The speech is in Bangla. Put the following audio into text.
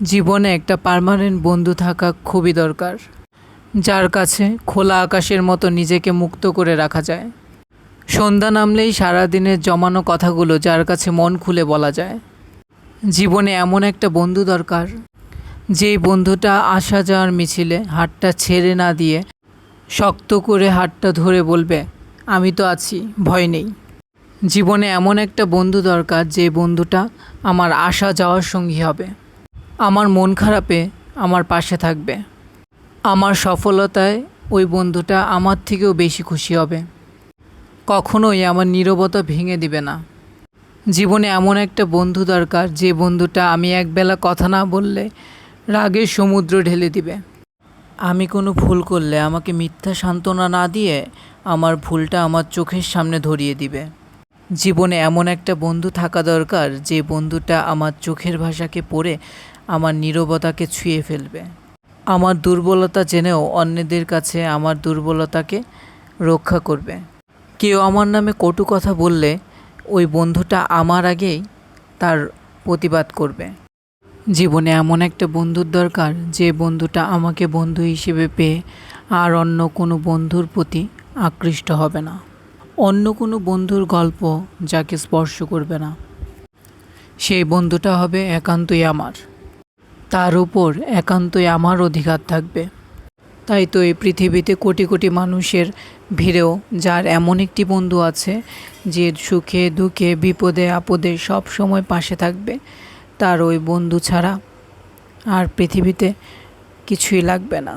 জীবনে একটা পার্মানেন্ট বন্ধু থাকা খুবই দরকার, যার কাছে খোলা আকাশের মতো নিজেকে মুক্ত করে রাখা যায়। সন্ধ্যা নামলেই সারাদিনের জমানো কথাগুলো যার কাছে মন খুলে বলা যায়। জীবনে এমন একটা বন্ধু দরকার, যেই বন্ধুটা আসা যাওয়ার মিছিলে হাতটা ছেড়ে না দিয়ে শক্ত করে হাতটা ধরে বলবে, আমি তো আছি, ভয় নেই। জীবনে এমন একটা বন্ধু দরকার, যে বন্ধুটা আমার আসা যাওয়ার সঙ্গী হবে। আমার মন খারাপে আমার পাশে থাকবে। আমার সফলতায় ওই বন্ধুটা আমার থেকেও বেশি খুশি হবে। কখনোই আমার নীরবতা ভেঙে দিবে না। জীবনে এমন একটা বন্ধু দরকার, যে বন্ধুটা আমি একবেলা কথা না বললে রাগের সমুদ্র ঢেলে দিবে। আমি কোনো ভুল করলে আমাকে মিথ্যা সান্ত্বনা না দিয়ে আমার ভুলটা আমার চোখের সামনে ধরিয়ে দিবে। জীবনে এমন একটা বন্ধু থাকা দরকার যে বন্ধুটা আমার চোখের ভাষাকে পড়ে আমার নীরবতাকে ছুঁয়ে ফেলবে। আমার দুর্বলতা জেনেও অন্যদের কাছে আমার দুর্বলতাকে রক্ষা করবে। কেউ আমার নামে কটু কথা বললে ওই বন্ধুটা আমার আগেই তার প্রতিবাদ করবে। জীবনে এমন একটা বন্ধুর দরকার যে বন্ধুটা আমাকে বন্ধু হিসেবে পেয়ে আর অন্য কোনো বন্ধুর প্রতি আকৃষ্ট হবে না। অন্য কোনো বন্ধুর গল্প যাকে স্পর্শ করবে না। সেই বন্ধুটা হবে একান্তই আমার। তার উপর একান্তই আমার অধিকার থাকবে। তাই তো এই পৃথিবীতে কোটি কোটি মানুষের ভিড়েও যার এমন একটি বন্ধু আছে, যে সুখে, দুঃখে, বিপদে, আপদে সব সময় পাশে থাকবে, তার ওই বন্ধু ছাড়া আর পৃথিবীতে কিছুই লাগবে না।